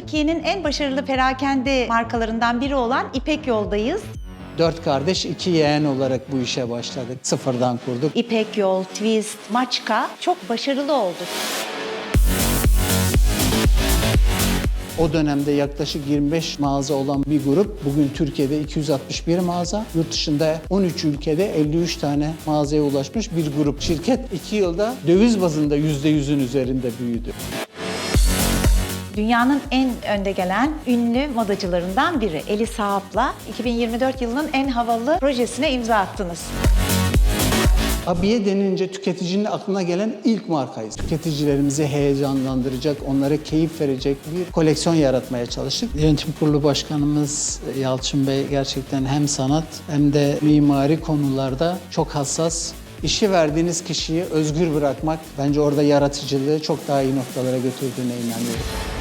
Türkiye'nin en başarılı perakende markalarından biri olan İpek Yol'dayız. Dört kardeş, iki yeğen olarak bu işe başladık. Sıfırdan kurduk. İpek Yol, Twist, Maçka çok başarılı oldu. O dönemde yaklaşık 25 mağaza olan bir grup bugün Türkiye'de 261 mağaza, yurt dışında 13 ülkede 53 tane mağazaya ulaşmış bir grup. Şirket 2 yılda döviz bazında %100'ün üzerinde büyüdü. Dünyanın en önde gelen ünlü modacılarından biri Eli Saap'la 2024 yılının en havalı projesine imza attınız. Abiye denince tüketicinin aklına gelen ilk markayız. Tüketicilerimizi heyecanlandıracak, onlara keyif verecek bir koleksiyon yaratmaya çalıştık. Yönetim Kurulu Başkanımız Yalçın Bey gerçekten hem sanat hem de mimari konularda çok hassas. İşi verdiğiniz kişiyi özgür bırakmak bence orada yaratıcılığı çok daha iyi noktalara götürdüğüne inanıyorum.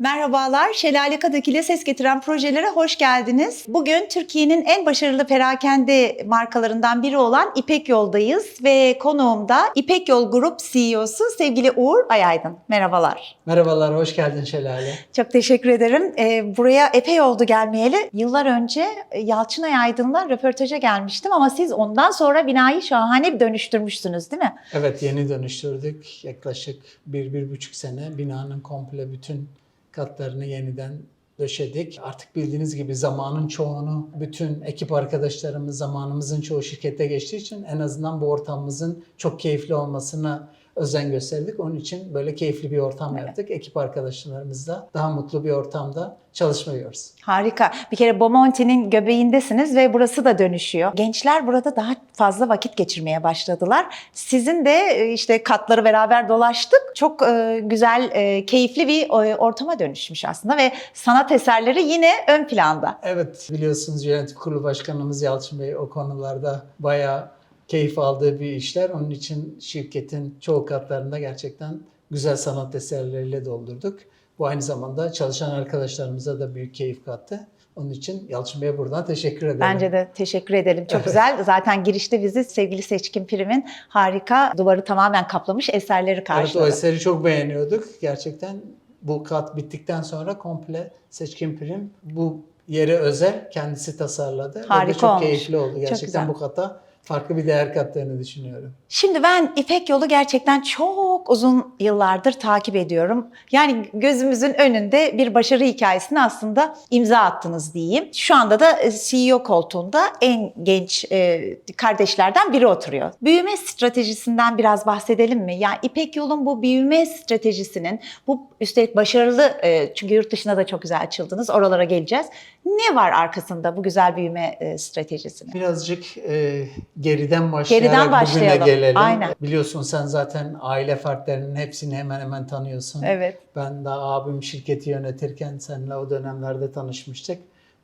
Merhabalar, Şelale Kadık ile ses getiren projelere hoş geldiniz. Bugün Türkiye'nin en başarılı perakende markalarından biri olan İpek Yol'dayız ve konuğum da İpek Yol Grup CEO'su sevgili Uğur Ayaydın. Merhabalar. Merhabalar, hoş geldin Şelale. Çok teşekkür ederim. Ee, buraya epey oldu gelmeyeli. Yıllar önce e, Yalçın Ayaydın'la röportaja gelmiştim ama siz ondan sonra binayı şahane bir dönüştürmüşsünüz değil mi? Evet, yeni dönüştürdük. Yaklaşık bir, bir buçuk sene binanın komple bütün katlarını yeniden döşedik. Artık bildiğiniz gibi zamanın çoğunu bütün ekip arkadaşlarımız zamanımızın çoğu şirkette geçtiği için en azından bu ortamımızın çok keyifli olmasına özen gösterdik. Onun için böyle keyifli bir ortam yaptık. Ekip arkadaşlarımızla daha mutlu bir ortamda çalışmıyoruz. Harika. Bir kere Bomonti'nin göbeğindesiniz ve burası da dönüşüyor. Gençler burada daha fazla vakit geçirmeye başladılar. Sizin de e, işte katları beraber dolaştık. Çok e, güzel, e, keyifli bir ortama dönüşmüş aslında ve sanat eserleri yine ön planda. Evet biliyorsunuz yönetim kurulu başkanımız Yalçın Bey o konularda bayağı keyif aldığı bir işler. Onun için şirketin çoğu katlarında gerçekten güzel sanat eserleriyle doldurduk. Bu aynı zamanda çalışan arkadaşlarımıza da büyük keyif kattı. Onun için Yalçın Bey'e buradan teşekkür ederim. Bence de teşekkür edelim. Çok güzel. Zaten girişte bizi sevgili Seçkin Prim'in harika duvarı tamamen kaplamış eserleri Evet karşıladı. o eseri çok beğeniyorduk. Gerçekten bu kat bittikten sonra komple Seçkin Prim bu yere özel kendisi tasarladı. Ve Harika çok olmuş. keyifli oldu. Gerçekten bu kata farklı bir değer kattığını düşünüyorum. Şimdi ben İpek Yolu gerçekten çok uzun yıllardır takip ediyorum. Yani gözümüzün önünde bir başarı hikayesini aslında imza attınız diyeyim. Şu anda da e, CEO koltuğunda en genç e, kardeşlerden biri oturuyor. Büyüme stratejisinden biraz bahsedelim mi? Yani İpek Yol'un bu büyüme stratejisinin, bu üstelik başarılı e, çünkü yurt dışına da çok güzel açıldınız, oralara geleceğiz. Ne var arkasında bu güzel büyüme e, stratejisinin? Birazcık e, geriden başlayarak Geriden bugüne başlayalım. gelelim. Aynen. Biliyorsun sen zaten aile fertlerinin hepsini hemen hemen tanıyorsun. Evet. Ben daha abim şirketi yönetirken seninle o dönemlerde tanışmıştık.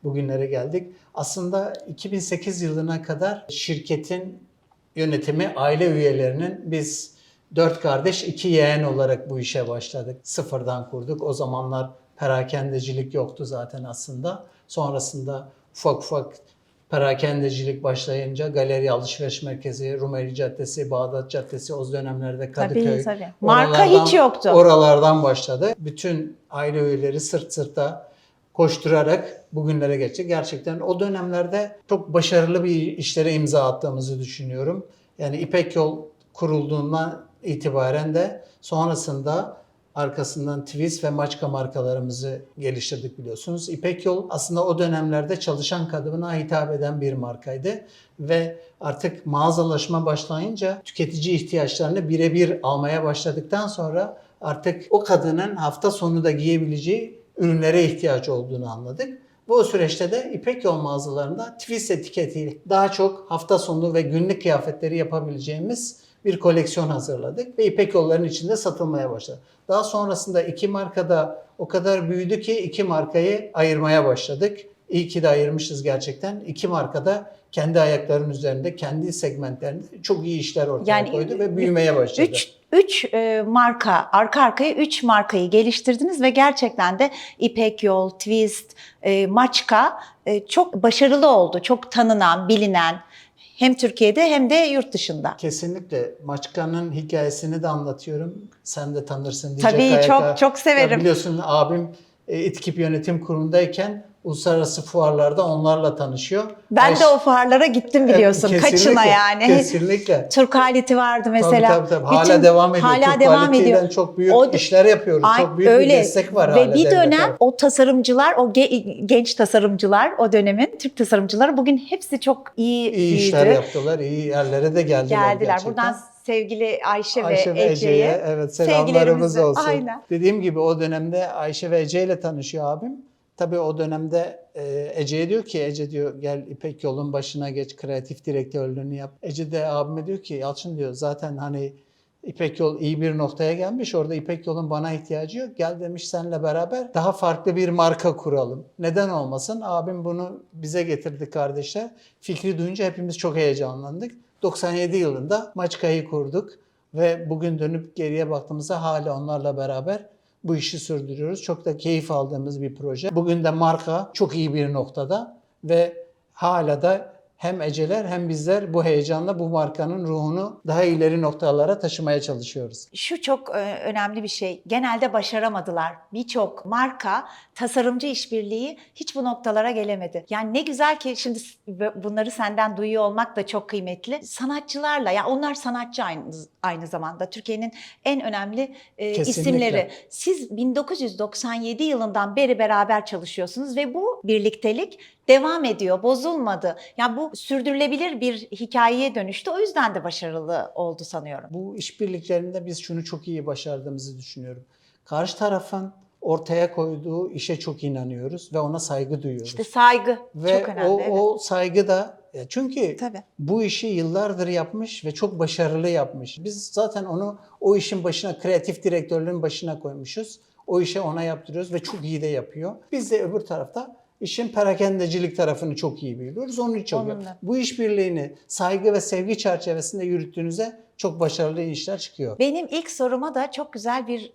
Bugünlere geldik. Aslında 2008 yılına kadar şirketin yönetimi aile üyelerinin biz dört kardeş iki yeğen olarak bu işe başladık. Sıfırdan kurduk. O zamanlar perakendecilik yoktu zaten aslında. Sonrasında ufak ufak perakendecilik başlayınca galeri alışveriş merkezi, Rumeli Caddesi, Bağdat Caddesi o dönemlerde Kadıköy. Tabii, tabii. Marka hiç yoktu. Oralardan başladı. Bütün aile üyeleri sırt sırta koşturarak bugünlere geçtik. Gerçekten o dönemlerde çok başarılı bir işlere imza attığımızı düşünüyorum. Yani İpek Yol kurulduğundan itibaren de sonrasında arkasından Twist ve Maçka markalarımızı geliştirdik biliyorsunuz. İpek Yol aslında o dönemlerde çalışan kadına hitap eden bir markaydı ve artık mağazalaşma başlayınca tüketici ihtiyaçlarını birebir almaya başladıktan sonra artık o kadının hafta sonu da giyebileceği ürünlere ihtiyaç olduğunu anladık. Bu süreçte de İpek Yol mağazalarında Twist etiketiyle daha çok hafta sonu ve günlük kıyafetleri yapabileceğimiz bir koleksiyon hazırladık ve İpek Yolların içinde satılmaya başladı. Daha sonrasında iki markada o kadar büyüdü ki iki markayı ayırmaya başladık. İyi ki de ayırmışız gerçekten. İki markada kendi ayaklarının üzerinde, kendi segmentlerinde çok iyi işler ortaya Yani koydu ve büyümeye başladı. Üç, üç e, marka, arka arkaya üç markayı geliştirdiniz ve gerçekten de İpek Yol, Twist, e, Maçka e, çok başarılı oldu. Çok tanınan, bilinen. Hem Türkiye'de hem de yurt dışında. Kesinlikle. Maçka'nın hikayesini de anlatıyorum. Sen de tanırsın diyecek Tabii, çok- çok severim. Ya biliyorsun abim e, İTKİP Yönetim Kurulu'ndayken uluslararası fuarlarda onlarla tanışıyor. Ben Ayş- de o fuarlara gittim biliyorsun. Kaçına yani. Kesinlikle. Türk aleti vardı mesela. Tabii, tabii, tabii. Hala Bütün- devam ediyor. Hala Türk devam ediyor. çok büyük O- işler yapıyoruz. Ay, çok büyük bir destek var Ve hala bir devlet dönem o tasarımcılar, o ge- genç tasarımcılar, o dönemin Türk tasarımcıları bugün hepsi çok iyi, iyi işler iyiydi. yaptılar. iyi yerlere de geldiler Geldiler. gerçekten. Buradan sevgili Ayşe, Ayşe ve Ece'ye evet selamlarımız olsun. Aynen. Dediğim gibi o dönemde Ayşe ve Ece ile tanışıyor abim. Tabii o dönemde e, Ece'ye diyor ki Ece diyor gel İpek yolun başına geç kreatif direktörlüğünü yap. Ece de abime diyor ki Yalçın diyor zaten hani İpek Yol iyi bir noktaya gelmiş. Orada İpek Yol'un bana ihtiyacı yok. Gel demiş seninle beraber daha farklı bir marka kuralım. Neden olmasın? Abim bunu bize getirdi kardeşler. Fikri duyunca hepimiz çok heyecanlandık. 97 yılında Maçka'yı kurduk ve bugün dönüp geriye baktığımızda hala onlarla beraber bu işi sürdürüyoruz. Çok da keyif aldığımız bir proje. Bugün de marka çok iyi bir noktada ve hala da hem Eceler hem bizler bu heyecanla bu markanın ruhunu daha ileri noktalara taşımaya çalışıyoruz. Şu çok e, önemli bir şey. Genelde başaramadılar. Birçok marka tasarımcı işbirliği hiç bu noktalara gelemedi. Yani ne güzel ki şimdi bunları senden duyuyor olmak da çok kıymetli. Sanatçılarla ya onlar sanatçı aynı, aynı zamanda Türkiye'nin en önemli e, Kesinlikle. isimleri. Siz 1997 yılından beri beraber çalışıyorsunuz ve bu birliktelik devam ediyor, bozulmadı. Yani bu sürdürülebilir bir hikayeye dönüştü. O yüzden de başarılı oldu sanıyorum. Bu işbirliklerinde biz şunu çok iyi başardığımızı düşünüyorum. Karşı tarafın ortaya koyduğu işe çok inanıyoruz ve ona saygı duyuyoruz. İşte saygı ve çok önemli. o, evet. o saygı da ya çünkü Tabii. bu işi yıllardır yapmış ve çok başarılı yapmış. Biz zaten onu o işin başına, kreatif direktörlüğün başına koymuşuz. O işe ona yaptırıyoruz ve çok iyi de yapıyor. Biz de öbür tarafta işin perakendecilik tarafını çok iyi biliyoruz. Onun için da. Bu işbirliğini saygı ve sevgi çerçevesinde yürüttüğünüzde çok başarılı işler çıkıyor. Benim ilk soruma da çok güzel bir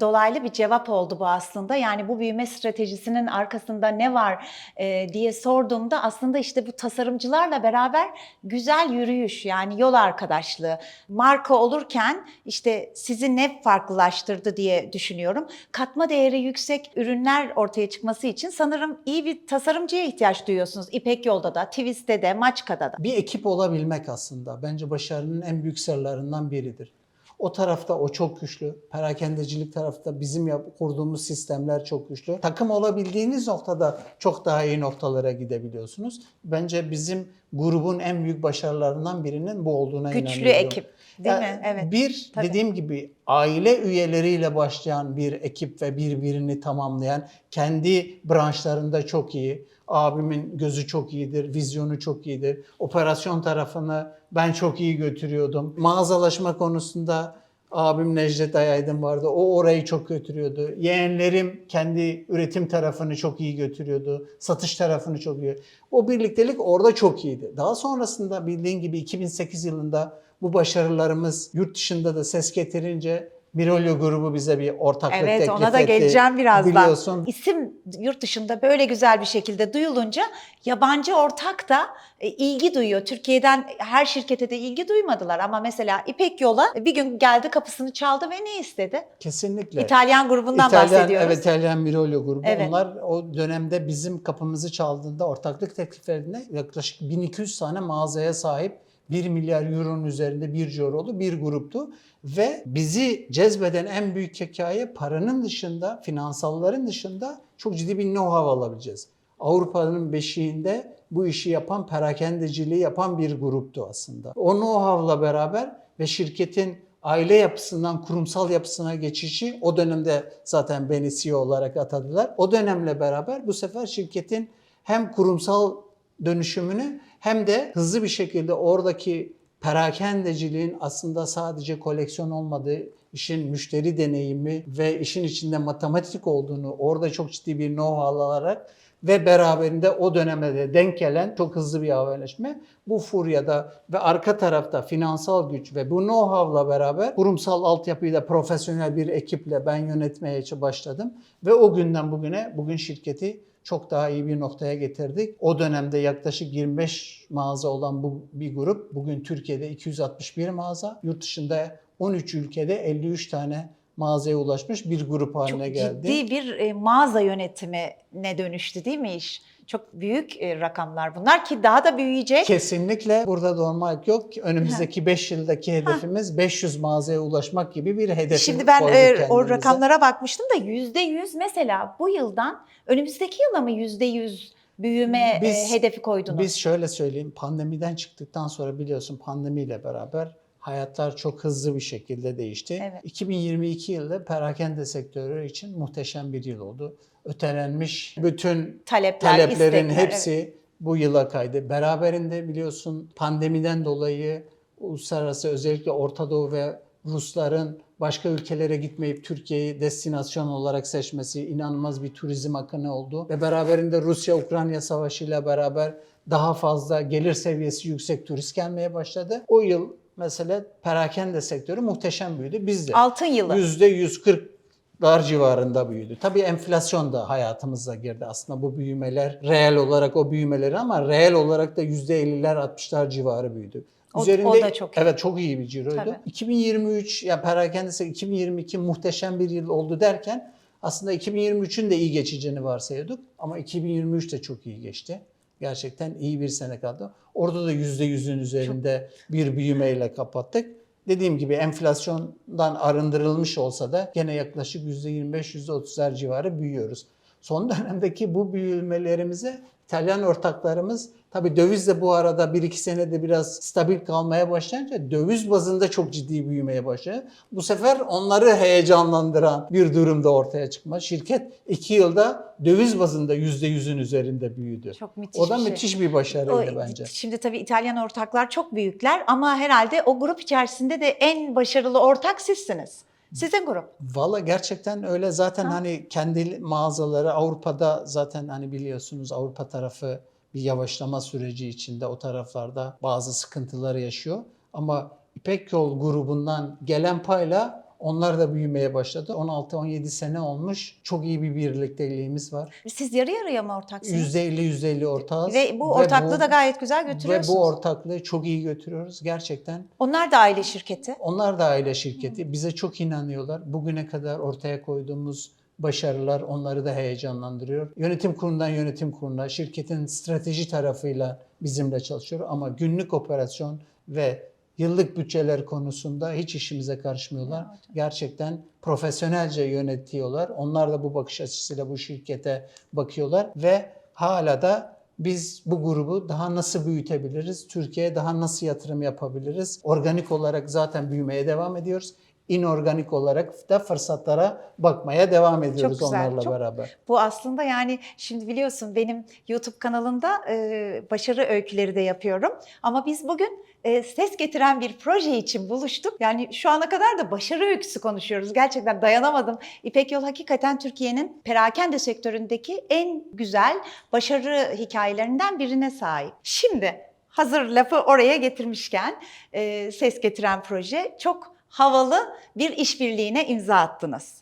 dolaylı bir cevap oldu bu aslında. Yani bu büyüme stratejisinin arkasında ne var e, diye sorduğumda aslında işte bu tasarımcılarla beraber güzel yürüyüş yani yol arkadaşlığı. Marka olurken işte sizi ne farklılaştırdı diye düşünüyorum. Katma değeri yüksek ürünler ortaya çıkması için sanırım iyi bir tasarımcıya ihtiyaç duyuyorsunuz. İpek Yol'da da, Twist'te de, Maçka'da da. Bir ekip olabilmek aslında bence başarının en büyük sırlarından biridir. O tarafta o çok güçlü. Perakendecilik tarafta bizim yap- kurduğumuz sistemler çok güçlü. Takım olabildiğiniz noktada çok daha iyi noktalara gidebiliyorsunuz. Bence bizim grubun en büyük başarılarından birinin bu olduğuna Güçlü inanıyorum. ekip değil Yani mi? Evet. Bir Tabii. dediğim gibi aile üyeleriyle başlayan bir ekip ve birbirini tamamlayan kendi branşlarında çok iyi. Abimin gözü çok iyidir, vizyonu çok iyidir. Operasyon tarafını ben çok iyi götürüyordum. Mağazalaşma konusunda abim Necdet Ayaydın vardı. O orayı çok götürüyordu. Yeğenlerim kendi üretim tarafını çok iyi götürüyordu. Satış tarafını çok iyi. O birliktelik orada çok iyiydi. Daha sonrasında bildiğin gibi 2008 yılında bu başarılarımız yurt dışında da ses getirince Mirolyo grubu bize bir ortaklık Evet teklif ona da etti. geleceğim birazdan. Biliyorsun. İsim yurt dışında böyle güzel bir şekilde duyulunca yabancı ortak da e, ilgi duyuyor. Türkiye'den her şirkete de ilgi duymadılar ama mesela İpek Yola bir gün geldi kapısını çaldı ve ne istedi? Kesinlikle. İtalyan grubundan İtalyan, bahsediyoruz. Evet İtalyan Mirolyo grubu. Evet. Onlar o dönemde bizim kapımızı çaldığında ortaklık tekliflerinde yaklaşık 1200 tane mağazaya sahip 1 milyar euronun üzerinde bir cirolu bir gruptu. Ve bizi cezbeden en büyük hikaye paranın dışında, finansalların dışında çok ciddi bir know-how alabileceğiz. Avrupa'nın beşiğinde bu işi yapan, perakendeciliği yapan bir gruptu aslında. O know-how'la beraber ve şirketin aile yapısından kurumsal yapısına geçişi o dönemde zaten beni CEO olarak atadılar. O dönemle beraber bu sefer şirketin hem kurumsal dönüşümünü hem de hızlı bir şekilde oradaki perakendeciliğin aslında sadece koleksiyon olmadığı, işin müşteri deneyimi ve işin içinde matematik olduğunu orada çok ciddi bir know-how alarak ve beraberinde o döneme de denk gelen çok hızlı bir haberleşme. Bu furyada ve arka tarafta finansal güç ve bu know-how'la beraber kurumsal altyapıyı da profesyonel bir ekiple ben yönetmeye başladım. Ve o günden bugüne bugün şirketi çok daha iyi bir noktaya getirdik. O dönemde yaklaşık 25 mağaza olan bu bir grup bugün Türkiye'de 261 mağaza, yurt dışında 13 ülkede 53 tane mağazaya ulaşmış bir grup haline Çok geldi. ciddi bir e, mağaza yönetimine dönüştü değil mi iş? Çok büyük e, rakamlar bunlar ki daha da büyüyecek. Kesinlikle burada durmak yok. Önümüzdeki 5 yıldaki hedefimiz 500 mağazaya ulaşmak gibi bir hedef. Şimdi ben e, o rakamlara bakmıştım da yüzde yüz mesela bu yıldan önümüzdeki yıla mı yüzde yüz büyüme e, Biz- hedefi koydunuz? Biz şöyle söyleyeyim, pandemiden çıktıktan sonra biliyorsun pandemiyle beraber hayatlar çok hızlı bir şekilde değişti. Evet. 2022 yılı perakende sektörü için muhteşem bir yıl oldu. Ötelenmiş bütün Talepler, taleplerin istekler, hepsi bu yıla kaydı. Beraberinde biliyorsun pandemiden dolayı uluslararası özellikle Orta Doğu ve Rusların başka ülkelere gitmeyip Türkiye'yi destinasyon olarak seçmesi inanılmaz bir turizm akını oldu. Ve beraberinde Rusya-Ukrayna savaşıyla beraber daha fazla gelir seviyesi yüksek turist gelmeye başladı. O yıl mesela perakende sektörü muhteşem büyüdü. Biz de Altın yılı. %140'lar civarında büyüdü. Tabii enflasyon da hayatımıza girdi. Aslında bu büyümeler reel olarak o büyümeleri ama reel olarak da %50'ler 60'lar civarı büyüdü. O- o da çok iyi. Evet çok iyi bir ciroydu. Tabii. 2023 ya perakende sektörü 2022 muhteşem bir yıl oldu derken aslında 2023'ün de iyi geçeceğini varsayıyorduk ama 2023 de çok iyi geçti. Gerçekten iyi bir sene kaldı. Orada da %100'ün üzerinde bir büyümeyle kapattık. Dediğim gibi enflasyondan arındırılmış olsa da gene yaklaşık %25-%30'lar civarı büyüyoruz. Son dönemdeki bu büyümelerimize İtalyan ortaklarımız tabii döviz de bu arada 1-2 senede biraz stabil kalmaya başlayınca döviz bazında çok ciddi büyümeye başladı. Bu sefer onları heyecanlandıran bir durumda ortaya çıkma. Şirket 2 yılda döviz bazında %100'ün üzerinde büyüdü. Çok müthiş O da bir şey. müthiş bir başarıydı O- bence. Şimdi tabii İtalyan ortaklar çok büyükler ama herhalde o grup içerisinde de en başarılı ortak sizsiniz. Sizin grup. Valla gerçekten öyle zaten Ha. hani kendi mağazaları Avrupa'da zaten hani biliyorsunuz Avrupa tarafı bir yavaşlama süreci içinde o taraflarda bazı sıkıntıları yaşıyor. Ama İpek Yol grubundan gelen payla onlar da büyümeye başladı. 16-17 sene olmuş. Çok iyi bir birlikteliğimiz var. Siz yarı yarıya mı ortaksınız? %50 %50 ortağız. Ve bu ortaklığı bu- da gayet güzel ve götürüyorsunuz. bu ortaklığı çok iyi götürüyoruz gerçekten. Onlar da aile şirketi. Onlar da aile şirketi. Bize çok inanıyorlar. Bugüne kadar ortaya koyduğumuz başarılar onları da heyecanlandırıyor. Yönetim kurulundan yönetim kuruluna, şirketin strateji tarafıyla bizimle çalışıyor ama günlük operasyon ve yıllık bütçeler konusunda hiç işimize karışmıyorlar. Gerçekten profesyonelce yönetiyorlar. Onlar da bu bakış açısıyla bu şirkete bakıyorlar ve hala da biz bu grubu daha nasıl büyütebiliriz? Türkiye'ye daha nasıl yatırım yapabiliriz? Organik olarak zaten büyümeye devam ediyoruz. İnorganik olarak da fırsatlara bakmaya devam ediyoruz güzel, onlarla çok- beraber. Bu aslında yani şimdi biliyorsun benim YouTube kanalında e, başarı öyküleri de yapıyorum. Ama biz bugün e, ses getiren bir proje için buluştuk. Yani şu ana kadar da başarı öyküsü konuşuyoruz. Gerçekten dayanamadım. İpek Yol hakikaten Türkiye'nin perakende sektöründeki en güzel başarı hikayelerinden birine sahip. Şimdi hazır lafı oraya getirmişken e, ses getiren proje çok havalı bir işbirliğine imza attınız.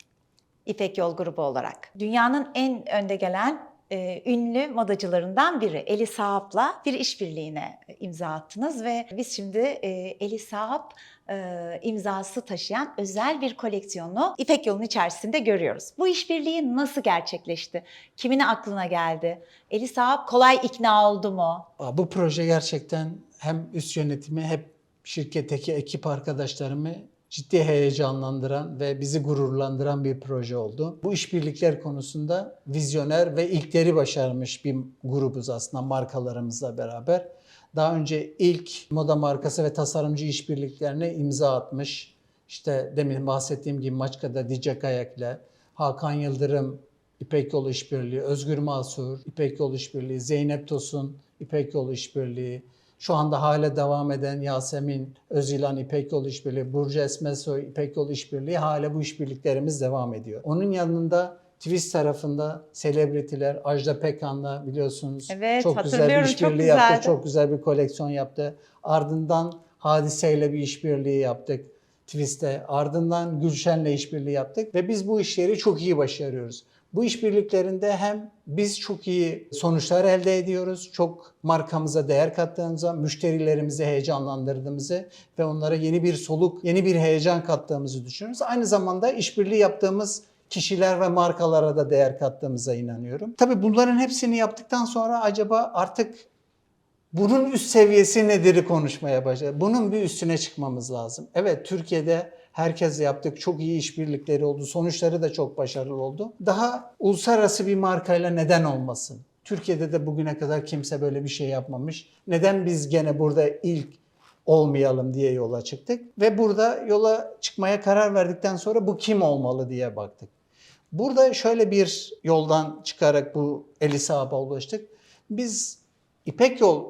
İpek Yol grubu olarak. Dünyanın en önde gelen e, ünlü modacılarından biri Eli Saap'la bir işbirliğine imza attınız ve biz şimdi e, Eli Saap e, imzası taşıyan özel bir koleksiyonu İpek Yol'un içerisinde görüyoruz. Bu işbirliği nasıl gerçekleşti? Kimin aklına geldi? Eli Saap kolay ikna oldu mu? Bu proje gerçekten hem üst yönetimi hem şirketteki ekip arkadaşlarımı ciddi heyecanlandıran ve bizi gururlandıran bir proje oldu. Bu işbirlikler konusunda vizyoner ve ilkleri başarmış bir grubuz aslında markalarımızla beraber. Daha önce ilk moda markası ve tasarımcı işbirliklerine imza atmış. İşte demin bahsettiğim gibi Maçka'da Dicek Ayak'la, Hakan Yıldırım, İpek Yolu İşbirliği, Özgür Masur, İpek Yolu İşbirliği, Zeynep Tosun, İpek Yolu İşbirliği, şu anda hala devam eden Yasemin Özilan İpek Yolu İşbirliği, Burcu Esmesoy İpek Yolu İşbirliği hala bu işbirliklerimiz devam ediyor. Onun yanında Twist tarafında selebritiler Ajda Pekkan'la biliyorsunuz Evet, çok güzel bir hatırlıyorum, çok işbirliği yaptı. Çok güzel bir koleksiyon yaptı. Ardından Hadise'yle bir işbirliği yaptık. Twist'te. Ardından Gülşen'le işbirliği yaptık ve biz bu işleri çok iyi başarıyoruz. Bu işbirliklerinde hem biz çok iyi sonuçlar elde ediyoruz, çok markamıza değer kattığımızda, müşterilerimizi heyecanlandırdığımızı ve onlara yeni bir soluk, yeni bir heyecan kattığımızı düşünüyoruz. Aynı zamanda işbirliği yaptığımız kişiler ve markalara da değer kattığımıza inanıyorum. Tabii bunların hepsini yaptıktan sonra acaba artık bunun üst seviyesi nedir'i konuşmaya başladı. Bunun bir üstüne çıkmamız lazım. Evet Türkiye'de herkesle yaptık. Çok iyi işbirlikleri oldu. Sonuçları da çok başarılı oldu. Daha uluslararası bir markayla neden olmasın? Türkiye'de de bugüne kadar kimse böyle bir şey yapmamış. Neden biz gene burada ilk olmayalım diye yola çıktık. Ve burada yola çıkmaya karar verdikten sonra bu kim olmalı diye baktık. Burada şöyle bir yoldan çıkarak bu Elisab'a ulaştık. Biz İpek Yol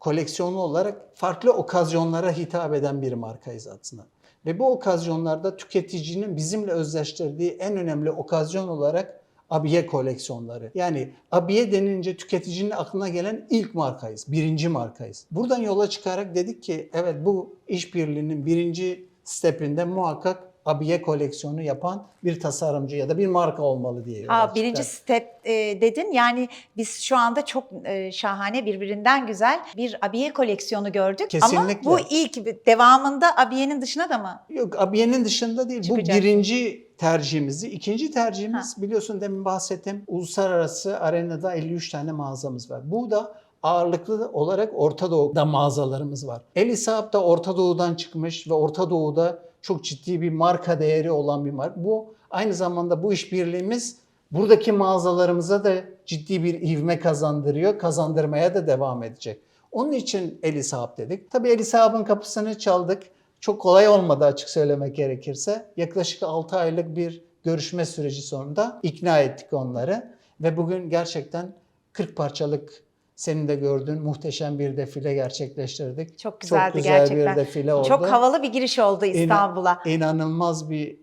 koleksiyonu olarak farklı okazyonlara hitap eden bir markayız aslında. Ve bu okazyonlarda tüketicinin bizimle özleştirdiği en önemli okazyon olarak abiye koleksiyonları. Yani abiye denince tüketicinin aklına gelen ilk markayız, birinci markayız. Buradan yola çıkarak dedik ki evet bu işbirliğinin birinci stepinde muhakkak abiye koleksiyonu yapan bir tasarımcı ya da bir marka olmalı diye Aa, birinci step e, dedin yani biz şu anda çok e, şahane birbirinden güzel bir abiye koleksiyonu gördük. Ama Kesinlikle. bu ilk devamında abiyenin dışına da mı? Yok abiyenin dışında değil. Çıkacak. Bu birinci tercihimizdi. İkinci tercihimiz biliyorsun demin bahsettim. Uluslararası arenada 53 tane mağazamız var. Bu da ağırlıklı olarak Orta Doğu'da mağazalarımız var. El İsa'p da Orta Doğu'dan çıkmış ve Orta Doğu'da çok ciddi bir marka değeri olan bir marka. Bu aynı zamanda bu işbirliğimiz buradaki mağazalarımıza da ciddi bir ivme kazandırıyor. Kazandırmaya da devam edecek. Onun için El İsa'p dedik. Tabii El İsa'p'ın kapısını çaldık. Çok kolay olmadı açık söylemek gerekirse. Yaklaşık 6 aylık bir görüşme süreci sonunda ikna ettik onları. Ve bugün gerçekten 40 parçalık senin de gördüğün muhteşem bir defile gerçekleştirdik. Çok güzeldi güzel gerçekten. bir defile oldu. Çok havalı bir giriş oldu İstanbul'a. İnanılmaz bir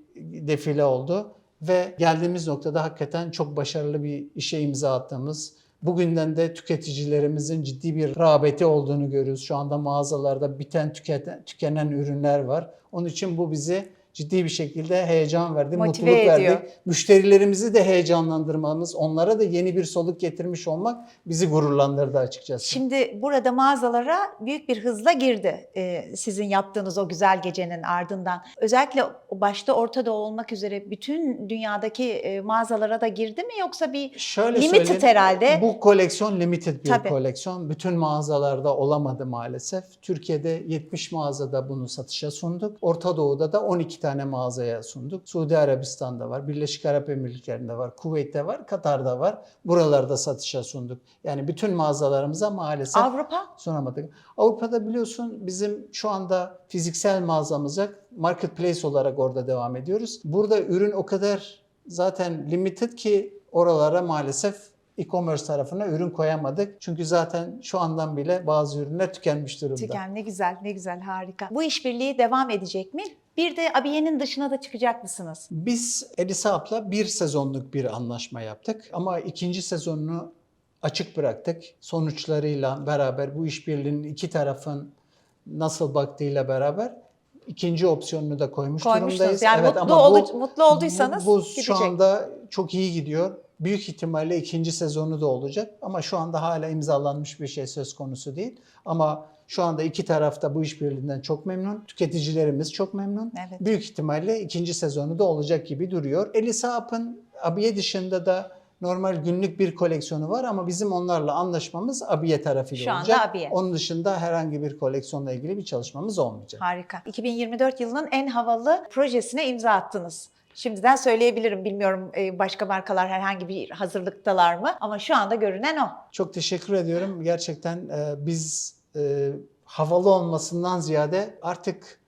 defile oldu ve geldiğimiz noktada hakikaten çok başarılı bir işe imza attığımız, bugünden de tüketicilerimizin ciddi bir rağbeti olduğunu görüyoruz. Şu anda mağazalarda biten tüketen, tükenen ürünler var. Onun için bu bizi ciddi bir şekilde heyecan verdi, Motive mutluluk ediyor. verdi. Müşterilerimizi de heyecanlandırmamız, onlara da yeni bir soluk getirmiş olmak bizi gururlandırdı açıkçası. Şimdi burada mağazalara büyük bir hızla girdi e, sizin yaptığınız o güzel gecenin ardından. Özellikle başta Orta Doğu olmak üzere bütün dünyadaki e, mağazalara da girdi mi yoksa bir Şöyle Limited söyleyeyim, herhalde. Bu koleksiyon limited bir Tabii. koleksiyon. Bütün mağazalarda olamadı maalesef. Türkiye'de 70 mağazada bunu satışa sunduk. Orta Doğu'da da 12 tane mağazaya sunduk. Suudi Arabistan'da var, Birleşik Arap Emirlikleri'nde var, Kuveyt'te var, Katar'da var. Buralarda satışa sunduk. Yani bütün mağazalarımıza maalesef Avrupa? sunamadık. Avrupa'da biliyorsun bizim şu anda fiziksel mağazamız yok. Marketplace olarak orada devam ediyoruz. Burada ürün o kadar zaten limited ki oralara maalesef e-commerce tarafına ürün koyamadık. Çünkü zaten şu andan bile bazı ürünler tükenmiş durumda. Tüken ne güzel ne güzel harika. Bu işbirliği devam edecek mi? Bir de abiyenin dışına da çıkacak mısınız? Biz Elisap'la bir sezonluk bir anlaşma yaptık ama ikinci sezonunu açık bıraktık. Sonuçlarıyla beraber bu işbirliğinin iki tarafın nasıl baktığıyla beraber ikinci opsiyonunu da koymuş Koymuşsunuz. durumdayız. Yani Evet, mutlu, ama bu- olu- mutlu olduysanız bu, bu gidecek. şu anda çok iyi gidiyor. Büyük ihtimalle ikinci sezonu da olacak ama şu anda hala imzalanmış bir şey söz konusu değil. Ama şu anda iki tarafta bu işbirliğinden çok memnun. Tüketicilerimiz çok memnun. Evet. Büyük ihtimalle ikinci sezonu da olacak gibi duruyor. Elisa Up'ın abiye dışında da normal günlük bir koleksiyonu var ama bizim onlarla anlaşmamız abiye tarafıyla Şu anda olacak. abiye. Onun dışında herhangi bir koleksiyonla ilgili bir çalışmamız olmayacak. Harika. 2024 yılının en havalı projesine imza attınız. Şimdiden söyleyebilirim. Bilmiyorum e, başka markalar herhangi bir hazırlıktalar mı? Ama şu anda görünen o. Çok teşekkür ediyorum. Gerçekten e, biz e, havalı olmasından ziyade artık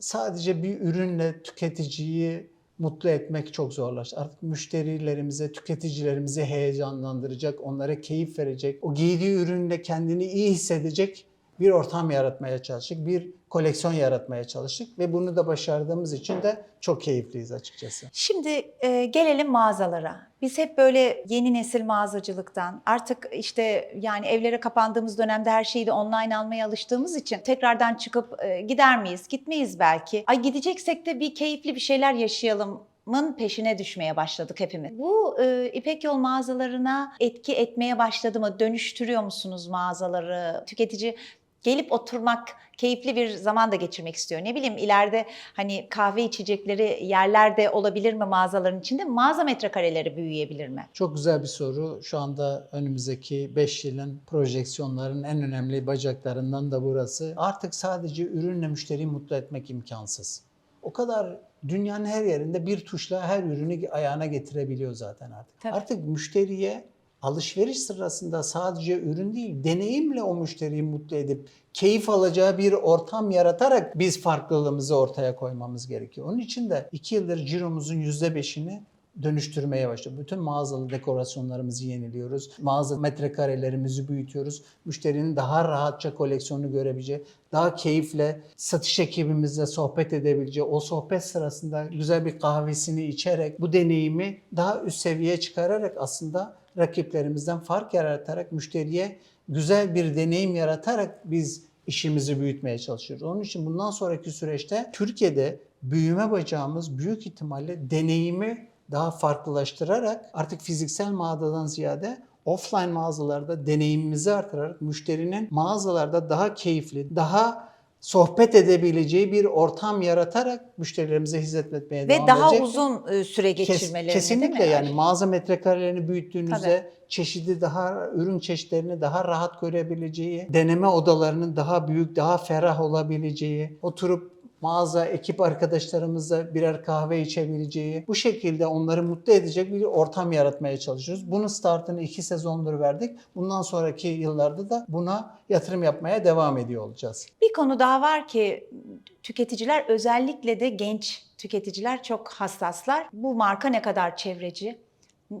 sadece bir ürünle tüketiciyi mutlu etmek çok zorlaştı. Artık müşterilerimize, tüketicilerimizi heyecanlandıracak, onlara keyif verecek, o giydiği ürünle kendini iyi hissedecek bir ortam yaratmaya çalıştık. Bir koleksiyon yaratmaya çalıştık ve bunu da başardığımız için de çok keyifliyiz açıkçası. Şimdi e, gelelim mağazalara. Biz hep böyle yeni nesil mağazacılıktan artık işte yani evlere kapandığımız dönemde her şeyi de online almaya alıştığımız için tekrardan çıkıp e, gider miyiz? Gitmeyiz belki. Ay gideceksek de bir keyifli bir şeyler yaşayalım peşine düşmeye başladık hepimiz. Bu e, İpek Yol mağazalarına etki etmeye başladı mı? Dönüştürüyor musunuz mağazaları? Tüketici gelip oturmak, keyifli bir zaman da geçirmek istiyor. Ne bileyim ileride hani kahve içecekleri yerlerde olabilir mi mağazaların içinde? Mağaza metrekareleri büyüyebilir mi? Çok güzel bir soru. Şu anda önümüzdeki 5 yılın projeksiyonların en önemli bacaklarından da burası. Artık sadece ürünle müşteriyi mutlu etmek imkansız. O kadar dünyanın her yerinde bir tuşla her ürünü ayağına getirebiliyor zaten artık. Tabii. Artık müşteriye alışveriş sırasında sadece ürün değil, deneyimle o müşteriyi mutlu edip keyif alacağı bir ortam yaratarak biz farklılığımızı ortaya koymamız gerekiyor. Onun için de 2 yıldır ciromuzun %5'ini dönüştürmeye başladık. Bütün mağazalı dekorasyonlarımızı yeniliyoruz. Mağaza metrekarelerimizi büyütüyoruz. Müşterinin daha rahatça koleksiyonunu görebileceği, daha keyifle satış ekibimizle sohbet edebileceği, o sohbet sırasında güzel bir kahvesini içerek bu deneyimi daha üst seviyeye çıkararak aslında rakiplerimizden fark yaratarak müşteriye güzel bir deneyim yaratarak biz işimizi büyütmeye çalışıyoruz. Onun için bundan sonraki süreçte Türkiye'de büyüme bacağımız büyük ihtimalle deneyimi daha farklılaştırarak artık fiziksel mağazadan ziyade offline mağazalarda deneyimimizi artırarak müşterinin mağazalarda daha keyifli, daha sohbet edebileceği bir ortam yaratarak müşterilerimize hizmet etmeye Ve devam daha edecek. uzun e, süre Kes- geçirmelerini Kesinlikle değil mi? yani mağaza metrekarelerini büyüttüğünüzde çeşidi daha ürün çeşitlerini daha rahat görebileceği, deneme odalarının daha büyük, daha ferah olabileceği, oturup mağaza ekip arkadaşlarımızla birer kahve içebileceği, bu şekilde onları mutlu edecek bir ortam yaratmaya çalışıyoruz. Bunun startını iki sezondur verdik. Bundan sonraki yıllarda da buna yatırım yapmaya devam ediyor olacağız. Bir konu daha var ki tüketiciler özellikle de genç tüketiciler çok hassaslar. Bu marka ne kadar çevreci?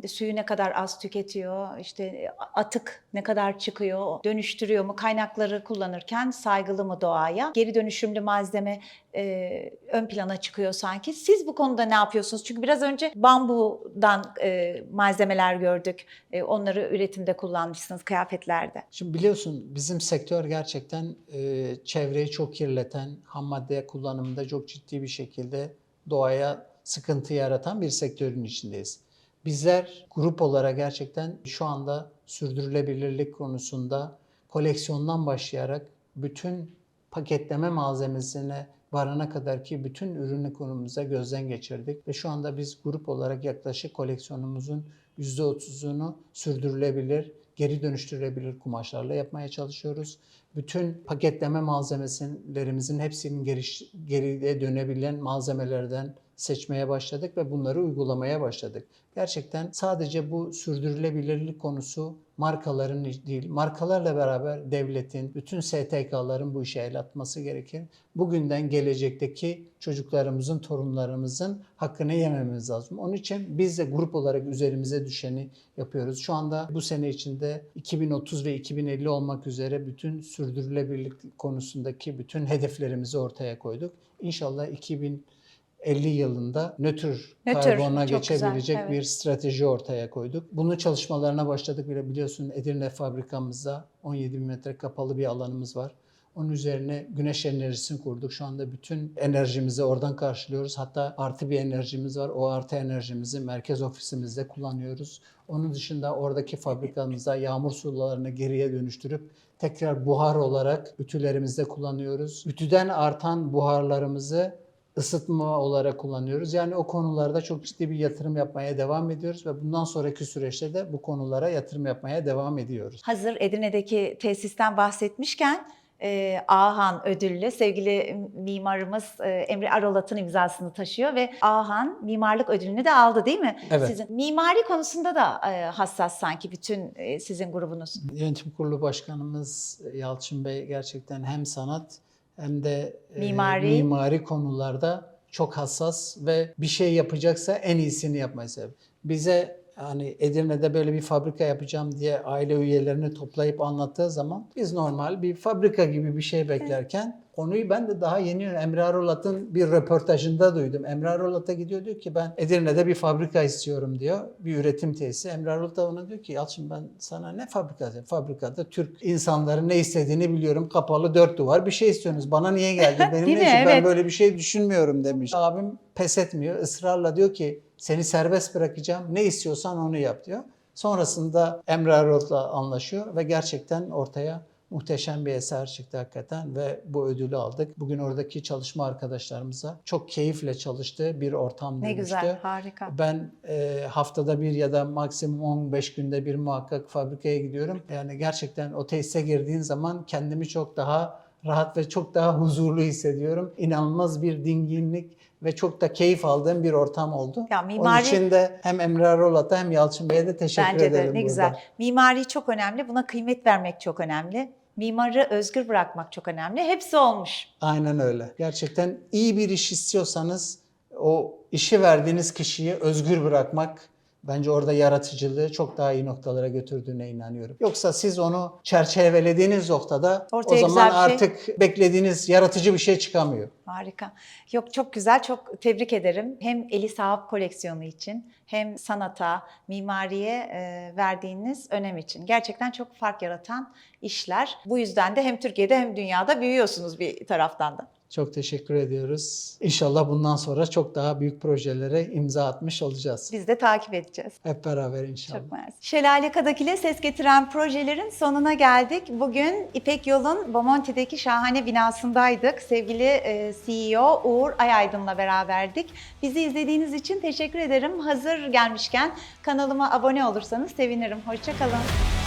Suyu ne kadar az tüketiyor, işte atık ne kadar çıkıyor, dönüştürüyor mu, kaynakları kullanırken saygılı mı doğaya, geri dönüşümlü malzeme e, ön plana çıkıyor sanki. Siz bu konuda ne yapıyorsunuz? Çünkü biraz önce bambudan e, malzemeler gördük, E, onları üretimde kullanmışsınız kıyafetlerde. Şimdi biliyorsun bizim sektör gerçekten e, çevreyi çok kirleten, ham madde kullanımında çok ciddi bir şekilde doğaya sıkıntı yaratan bir sektörün içindeyiz. Bizler grup olarak gerçekten şu anda sürdürülebilirlik konusunda koleksiyondan başlayarak bütün paketleme malzemesine varana kadar ki bütün ürünü konumuza gözden geçirdik ve şu anda biz grup olarak yaklaşık koleksiyonumuzun %30'unu sürdürülebilir, geri dönüştürülebilir kumaşlarla yapmaya çalışıyoruz. Bütün paketleme malzemelerimizin hepsinin geri, geriye dönebilen malzemelerden seçmeye başladık ve bunları uygulamaya başladık. Gerçekten sadece bu sürdürülebilirlik konusu markaların değil, markalarla beraber devletin, bütün STK'ların bu işe el atması gerekir. Bugünden gelecekteki çocuklarımızın, torunlarımızın hakkını yememiz lazım. Onun için biz de grup olarak üzerimize düşeni yapıyoruz. Şu anda bu sene içinde 2030 ve 2050 olmak üzere bütün sürdürülebilirlik konusundaki bütün hedeflerimizi ortaya koyduk. İnşallah 2000 50 yılında nötr, Nötr, karbona çok güzel, geçebilecek evet. bir strateji ortaya koyduk. Bunun çalışmalarına başladık bile biliyorsun Edirne fabrikamızda 17 bin metre kapalı bir alanımız var. Onun üzerine güneş enerjisini kurduk. Şu anda bütün enerjimizi oradan karşılıyoruz. Hatta artı bir enerjimiz var. O artı enerjimizi merkez ofisimizde kullanıyoruz. Onun dışında oradaki fabrikamızda yağmur sularını geriye dönüştürüp tekrar buhar olarak ütülerimizde kullanıyoruz. Ütüden artan buharlarımızı ısıtma olarak kullanıyoruz. Yani o konularda çok ciddi bir yatırım yapmaya devam ediyoruz ve bundan sonraki süreçte de bu konulara yatırım yapmaya devam ediyoruz. Hazır Edirne'deki tesisten bahsetmişken e, Ahan ödüllü sevgili mimarımız e, Emre Aralat'ın imzasını taşıyor ve Ahan mimarlık ödülünü de aldı değil mi? Evet. Sizin mimari konusunda da e, hassas sanki bütün e, sizin grubunuz. Yönetim Kurulu Başkanımız Yalçın Bey gerçekten hem sanat hem de e, Mimari. mimari konularda çok hassas ve bir şey yapacaksa en iyisini yapmayı sever. Bize hani Edirne'de böyle bir fabrika yapacağım diye aile üyelerini toplayıp anlattığı zaman biz normal bir fabrika gibi bir şey beklerken Konuyu ben de daha yeni Emre Arolat'ın bir röportajında duydum. Emre Arolat'a gidiyor diyor ki ben Edirne'de bir fabrika istiyorum diyor. Bir üretim tesisi. Emre Arolat da ona diyor ki Yalçın ben sana ne fabrikası? Fabrikada Türk insanların ne istediğini biliyorum. Kapalı dört duvar bir şey istiyorsunuz. Bana niye geldi? Benim ne işim? Ben Evet. böyle bir şey düşünmüyorum demiş. Abim pes etmiyor. ısrarla diyor ki seni serbest bırakacağım. Ne istiyorsan onu yap diyor. Sonrasında Emre Arolat'la anlaşıyor ve gerçekten ortaya muhteşem bir eser çıktı hakikaten ve bu ödülü aldık. Bugün oradaki çalışma arkadaşlarımıza çok keyifle çalıştığı bir ortam Ne dönüştü. güzel, harika. Ben e, haftada bir ya da maksimum 15 günde bir muhakkak fabrikaya gidiyorum. Yani gerçekten o tesise girdiğin zaman kendimi çok daha rahat ve çok daha huzurlu hissediyorum. İnanılmaz bir dinginlik ve çok da keyif aldığım bir ortam oldu. Ya Onun mimari- için de hem Emre Arolat'a hem Yalçın Bey'e de teşekkür Bence ederim de ne burada. güzel. Mimari çok önemli. Buna kıymet vermek çok önemli. Mimarı özgür bırakmak çok önemli. Hepsi olmuş. Aynen öyle. Gerçekten iyi bir iş istiyorsanız o işi verdiğiniz kişiyi özgür bırakmak bence orada yaratıcılığı çok daha iyi noktalara götürdüğüne inanıyorum. Yoksa siz onu çerçevelediğiniz noktada Ortaya o zaman güzel bir şey- artık beklediğiniz yaratıcı bir şey çıkamıyor. Harika. Yok çok güzel, çok tebrik ederim. Hem Eli Sahap koleksiyonu için hem sanata, mimariye e, verdiğiniz önem için. Gerçekten çok fark yaratan işler. Bu yüzden de hem Türkiye'de hem dünyada büyüyorsunuz bir taraftan da. Çok teşekkür ediyoruz. İnşallah bundan sonra çok daha büyük projelere imza atmış olacağız. Biz de takip edeceğiz. Hep beraber inşallah. Çok mersi. Şelale Kadak ile ses getiren projelerin sonuna geldik. Bugün İpek Yol'un Bomonti'deki şahane binasındaydık. Sevgili e, CEO Uğur Ayaydın'la beraberdik. Bizi izlediğiniz için teşekkür ederim. Hazır gelmişken kanalıma abone olursanız sevinirim. Hoşçakalın.